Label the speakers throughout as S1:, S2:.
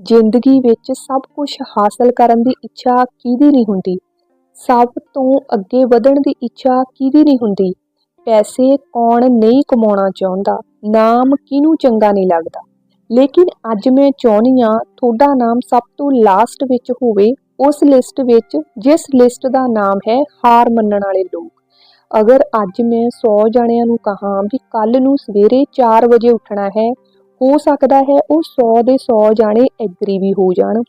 S1: ਜ਼ਿੰਦਗੀ ਵਿੱਚ ਸਭ ਕੁਝ ਹਾਸਲ ਕਰਨ ਦੀ ਇੱਛਾ ਕਿਹਦੀ ਨਹੀਂ ਹੁੰਦੀ? ਸਭ ਤੋਂ ਅੱਗੇ ਵਧਣ ਦੀ ਇੱਛਾ ਕਿਹਦੀ ਨਹੀਂ ਹੁੰਦੀ? ਪੈਸੇ ਕੌਣ ਨਹੀਂ ਕਮਾਉਣਾ ਚਾਹੁੰਦਾ, ਨਾਮ ਕਿਹਨੂੰ ਚੰਗਾ ਨਹੀਂ ਲੱਗਦਾ? ਲੇਕਿਨ ਅੱਜ ਮੈਂ ਚਾਹੁੰਦੀ ਹਾਂ ਤੁਹਾਡਾ ਨਾਮ ਸਭ ਤੋਂ ਲਾਸਟ ਵਿੱਚ ਹੋਵੇ, ਉਸ ਲਿਸਟ ਵਿੱਚ ਜਿਸ ਲਿਸਟ ਦਾ ਨਾਮ ਹੈ ਹਾਰ ਮੰਨਣ ਵਾਲੇ ਲੋਕ। ਅਗਰ ਅੱਜ ਮੈਂ 100 ਜਣਿਆਂ ਨੂੰ ਕਹਾਂ ਵੀ ਕੱਲ ਨੂੰ ਸਵੇਰੇ 4 ਵਜੇ ਉੱਠਣਾ ਹੈ ਹੋ ਸਕਦਾ ਹੈ ਉਹ 100 ਦੇ 100 ਜਾਣੇ ਐਗਰੀ ਵੀ ਹੋ ਜਾਣ।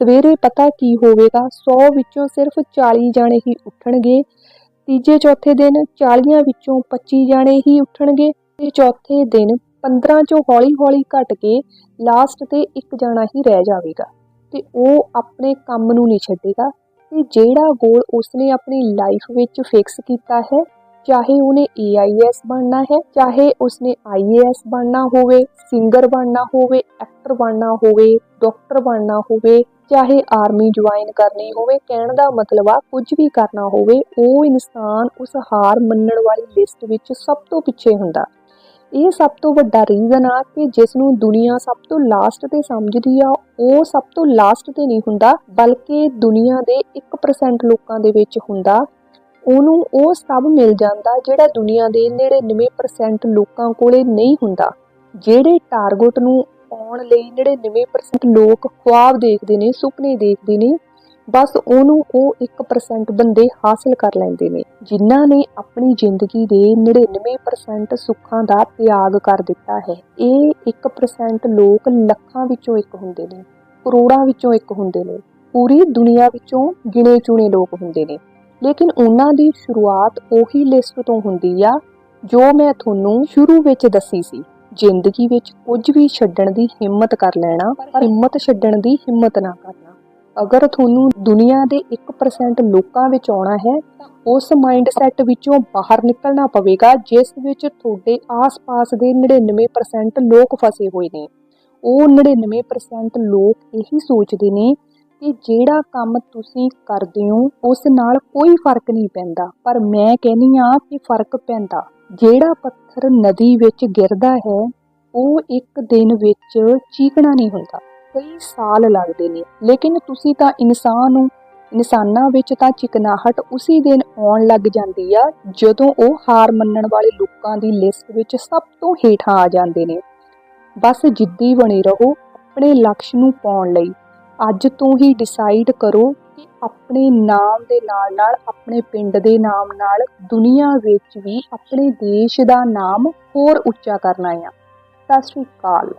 S1: ਸਵੇਰੇ ਪਤਾ ਕੀ ਹੋਵੇਗਾ 100 ਵਿੱਚੋਂ ਸਿਰਫ 40 ਜਾਣੇ ਹੀ ਉੱਠਣਗੇ, ਤੀਜੇ ਚੌਥੇ ਦਿਨ 40 ਵਿੱਚੋਂ 25 ਜਾਣੇ ਹੀ ਉੱਠਣਗੇ, ਤੇ ਚੌਥੇ ਦਿਨ 15 ਚੋਂ ਹੌਲੀ-ਹੌਲੀ ਘਟ ਕੇ ਲਾਸਟ ਤੇ ਇੱਕ ਜਾਣਾ ਹੀ ਰਹਿ ਜਾਵੇਗਾ, ਤੇ ਉਹ ਆਪਣੇ ਕੰਮ ਨੂੰ ਨਹੀਂ ਛੱਡੇਗਾ, ਤੇ ਜਿਹੜਾ ਗੋਲ ਉਸਨੇ ਆਪਣੀ ਲਾਈਫ ਵਿੱਚ ਫਿਕਸ ਕੀਤਾ ਹੈ ਚਾਹੇ ਉਹਨੇ AIS ਬਣਨਾ ਹੈ, ਚਾਹੇ ਉਸਨੇ IAS ਬਣਨਾ ਹੋਵੇ ਸਿੰਗਰ ਬਣਨਾ ਹੋਵੇ ਐਕਟਰ ਬਣਨਾ ਹੋਵੇ ਡਾਕਟਰ ਬਣਨਾ ਹੋਵੇ, ਚਾਹੇ ਆਰਮੀ ਜੁਆਇਨ ਕਰਨੀ ਹੋਵੇ, ਕਹਿਣ ਦਾ ਮਤਲਬ ਆ ਕੁਝ ਵੀ ਕਰਨਾ ਹੋਵੇ, ਉਹ ਇਨਸਾਨ ਉਸ ਹਾਰ ਮੰਨਣ ਵਾਲੀ ਲਿਸਟ ਵਿੱਚ ਸਭ ਤੋਂ ਪਿੱਛੇ ਹੁੰਦਾ। ਇਹ ਸਭ ਤੋਂ ਵੱਡਾ ਰੀਜ਼ਨ ਆ ਕਿ ਜਿਸ ਨੂੰ ਦੁਨੀਆ ਸਭ ਤੋਂ ਲਾਸਟ ਤੇ ਸਮਝਦੀ ਆ, ਉਹ ਸਭ ਤੋਂ ਲਾਸਟ ਤੇ ਨਹੀਂ ਹੁੰਦਾ, ਬਲਕਿ ਦੁਨੀਆ ਦੇ 1% ਲੋਕਾਂ ਦੇ ਵਿੱਚ ਹੁੰਦਾ ਉਹਨੂੰ ਉਹ ਸਭ ਮਿਲ ਜਾਂਦਾ ਜਿਹੜਾ ਦੁਨੀਆ ਦੇ 99% ਲੋਕਾਂ ਕੋਲੇ ਨਹੀਂ ਹੁੰਦਾ, ਜਿਹੜੇ ਟਾਰਗੇਟ ਨੂੰ ਪਾਉਣ ਲਈ 99% ਲੋਕ ਖੁਆਬ ਦੇਖਦੇ ਨੇ, ਸੁਪਨੇ ਦੇਖਦੇ ਨੇ, ਬਸ ਉਹਨੂੰ ਉਹ 1% ਬੰਦੇ ਹਾਸਲ ਕਰ ਲੈਂਦੇ ਨੇ, ਜਿਨ੍ਹਾਂ ਨੇ ਆਪਣੀ ਜ਼ਿੰਦਗੀ ਦੇ 99% ਸੁੱਖਾਂ ਦਾ ਤਿਆਗ ਕਰ ਦਿੱਤਾ ਹੈ। ਇਹ 1% ਲੋਕ ਲੱਖਾਂ ਵਿੱਚੋਂ ਇੱਕ ਹੁੰਦੇ ਨੇ, ਕਰੋੜਾਂ ਵਿੱਚੋਂ ਇੱਕ ਹੁੰਦੇ ਨੇ, ਪੂਰੀ ਦੁਨੀਆ ਵਿੱਚੋਂ ਗਿਣੇ ਚੁਣੇ ਲੋਕ ਹੁੰਦੇ ਨੇ। ਲੇਕਿਨ ਉਹਨਾਂ ਦੀ ਸ਼ੁਰੂਆਤ ਉਹੀ ਲਿਸਟ ਤੋਂ ਹੁੰਦੀ ਆ, ਜੋ ਮੈਂ ਤੁਹਾਨੂੰ ਸ਼ੁਰੂ ਵਿੱਚ ਦੱਸੀ ਸੀ। ਜ਼ਿੰਦਗੀ ਵਿੱਚ ਕੁਝ ਵੀ ਛੱਡਣ ਦੀ ਹਿੰਮਤ ਕਰ ਲੈਣਾ, ਪਰ ਹਿੰਮਤ ਛੱਡਣ ਦੀ ਹਿੰਮਤ ਨਾ ਕਰਨਾ। ਅਗਰ ਤੁਹਾਨੂੰ ਦੁਨੀਆ ਦੇ 1% ਲੋਕਾਂ ਵਿੱਚ ਆਉਣਾ ਹੈ, ਉਸ ਮਾਈਂਡਸੈਟ ਵਿੱਚੋਂ ਬਾਹਰ ਨਿਕਲਣਾ ਪਵੇਗਾ, ਜਿਸ ਵਿੱਚ ਤੁਹਾਡੇ ਆਸ-ਪਾਸ ਦੇ 99% ਲੋਕ ਫਸੇ ਹੋਏ ਨੇ। ਉਹ 99% ਲੋਕ ਇਹੀ ਸੋਚਦੇ ਨੇ ਕਿ ਜਿਹੜਾ ਕੰਮ ਤੁਸੀਂ ਕਰਦੇ ਹੋ, ਉਸ ਨਾਲ ਕੋਈ ਫ਼ਰਕ ਨਹੀਂ ਪੈਂਦਾ। ਪਰ ਮੈਂ ਕਹਿੰਦੀ ਆ ਕਿ ਫ਼ਰਕ ਪੈਂਦਾ। ਜਿਹੜਾ ਪੱਥਰ ਨਦੀ ਵਿੱਚ ਗਿਰਦਾ ਹੈ, ਉਹ ਇੱਕ ਦਿਨ ਵਿੱਚ ਚੀਕਣਾ ਨਹੀਂ ਹੁੰਦਾ। ਕਈ ਸਾਲ ਲੱਗਦੇ ਨੇ। ਲੇਕਿਨ ਤੁਸੀਂ ਤਾਂ ਇਨਸਾਨ ਹੋ। ਇਨਸਾਨਾਂ ਵਿੱਚ ਤਾਂ ਚਿਕਨਾਹਟ ਉਸੇ ਦਿਨ ਆਉਣ ਲੱਗ ਜਾਂਦੀ ਆ, ਜਦੋਂ ਉਹ ਹਾਰ ਮੰਨਣ ਵਾਲੇ ਲੋਕਾਂ ਦੀ ਲਿਸਟ ਵਿੱਚ ਸਭ ਤੋਂ ਹੇਠਾਂ ਆ ਜਾਂਦੇ ਨੇ। ਬਸ ਜਿੱਦੀ ਬਣੇ ਰਹੋ, ਆਪਣੇ ਲਕਸ਼ ਨੂੰ ਪਾਉਣ ਲਈ। ਅੱਜ ਤੋਂ ਹੀ ਡਿਸਾਈਡ ਕਰੋ ਕਿ ਆਪਣੇ ਨਾਮ ਦੇ ਨਾਲ ਨਾਲ, ਆਪਣੇ ਪਿੰਡ ਦੇ ਨਾਮ ਨਾਲ, ਦੁਨੀਆ ਵਿੱਚ ਵੀ ਆਪਣੇ ਦੇਸ਼ ਦਾ ਨਾਮ ਹੋਰ ਉੱਚਾ ਕਰਨਾ ਆ ਸਤਿ ਸ਼੍ਰੀ ਅਕਾਲ।